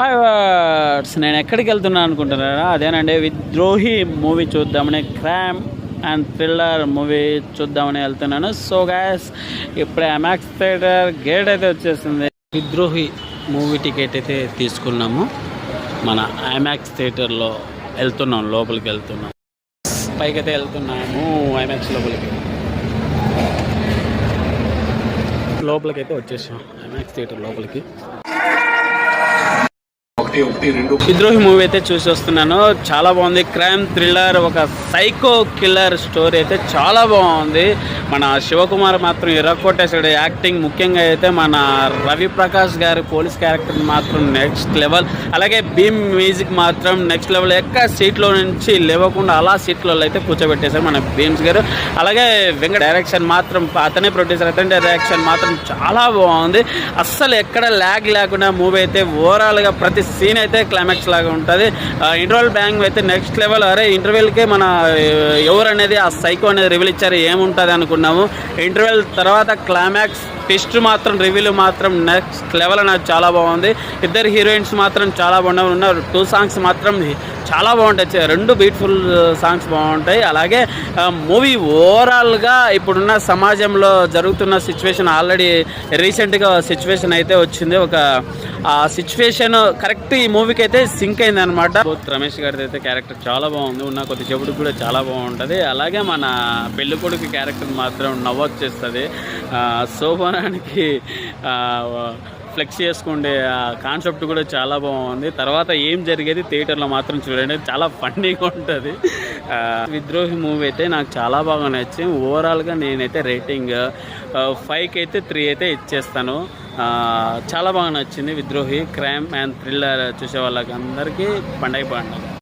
Hi words నేను ఎక్కడికి వెళ్తున్నాను అనుకుంటున్నారా? అదేనండి విద్రోహి మూవీ చూద్దామని క్రైమ్ అండ్ థ్రిల్లర్ మూవీ చూద్దామని వెళ్తున్నాను. సో గ్యాస్ ఇప్పుడు ఎమాక్స్ థియేటర్ గేట్ అయితే వచ్చేసింది. విద్రోహి మూవీ టికెట్ అయితే తీసుకున్నాము. మన ఐమాక్స్ థియేటర్లో వెళ్తున్నాం లోపలికి వెళ్తున్నాం. పైకి అయితే వెళ్తున్నాము ఐమాక్స్ లోపలికి. లోపలికి అయితే వచ్చేసాం ఐమాక్స్ థియేటర్ లోపలికి. ఒకటి ఒకటి రెండు. విద్రోహి మూవీ అయితే చూసి వస్తున్నాను. చాలా బాగుంది. క్రైమ్ థ్రిల్లర్ ఒక సైకో కిల్లర్ స్టోరీ అయితే చాలా బాగుంది. మన శివకుమార్ మాత్రం ఇరక్కొట్టేసాడు యాక్టింగ్ ముఖ్యంగా అయితే మన రవి ప్రకాష్ గారి పోలీస్ క్యారెక్టర్ మాత్రం నెక్స్ట్ లెవెల్. అలాగే భీమ్ మ్యూజిక్ మాత్రం నెక్స్ట్ లెవెల్. ఎక్క సీట్లో నుంచి లేవకుండా అలా సీట్లలో అయితే కూర్చోబెట్టేశారు మన భీమ్స్ గారు. అలాగే వెంకట డైరెక్షన్ మాత్రం అతనే ప్రొడ్యూసర్ అతని డైరెక్షన్ మాత్రం చాలా బాగుంది. అస్సలు ఎక్కడ ల్యాగ్ లేకుండా మూవీ అయితే ఓవరాల్గా ప్రతి సీన్ అయితే క్లైమాక్స్ లాగా ఉంటుంది. ఇంటర్వెల్ బ్యాంగ్ అయితే నెక్స్ట్ లెవెల్ అరే ఇంటర్వెల్కే మన ఎవరు అనేది ఆ సైకో అనేది రివీల్ ఇచ్చారు ఏముంటుంది అనుకున్నాము. ఇంటర్వెల్ తర్వాత క్లైమాక్స్ టెస్ట్ మాత్రం రివ్యూలు మాత్రం నెక్స్ట్ లెవెల్ నాకు చాలా బాగుంది. ఇద్దరు హీరోయిన్స్ మాత్రం చాలా బాగున్నాయి. ఉన్నారు టూ సాంగ్స్ మాత్రం చాలా బాగుంటాయి. రెండు బ్యూటిఫుల్ సాంగ్స్ బాగుంటాయి. అలాగే మూవీ ఓవరాల్గా ఇప్పుడున్న సమాజంలో జరుగుతున్న సిచ్యువేషన్ ఆల్రెడీ రీసెంట్గా సిచ్యువేషన్ అయితే వచ్చింది. ఒక ఆ సిచ్యువేషన్ కరెక్ట్ ఈ మూవీకి అయితే సింక్ అయింది అనమాట రమేష్ గారిది అయితే క్యారెక్టర్ చాలా బాగుంది. ఉన్న కొద్ది కొద్దిసేపటికి కూడా చాలా బాగుంటుంది. అలాగే మన పెళ్ళికొడుకు క్యారెక్టర్ మాత్రం నవ్వొచ్చేస్తుంది. శోభనానికి ఫ్లెక్స్ చేసుకుండే కాన్సెప్ట్ కూడా చాలా బాగుంది. తర్వాత ఏం జరిగేది థియేటర్లో మాత్రం చూడండి. చాలా ఫన్నీగా ఉంటుంది. విద్రోహి మూవీ అయితే నాకు చాలా బాగా నచ్చింది ఓవరాల్గా నేనైతే రేటింగ్ ఫైవ్కి అయితే త్రీ అయితే ఇచ్చేస్తాను. చాలా బాగా నచ్చింది విద్రోహి క్రైమ్ అండ్ థ్రిల్లర్ చూసే వాళ్ళకి అందరికీ పండగ పండుగ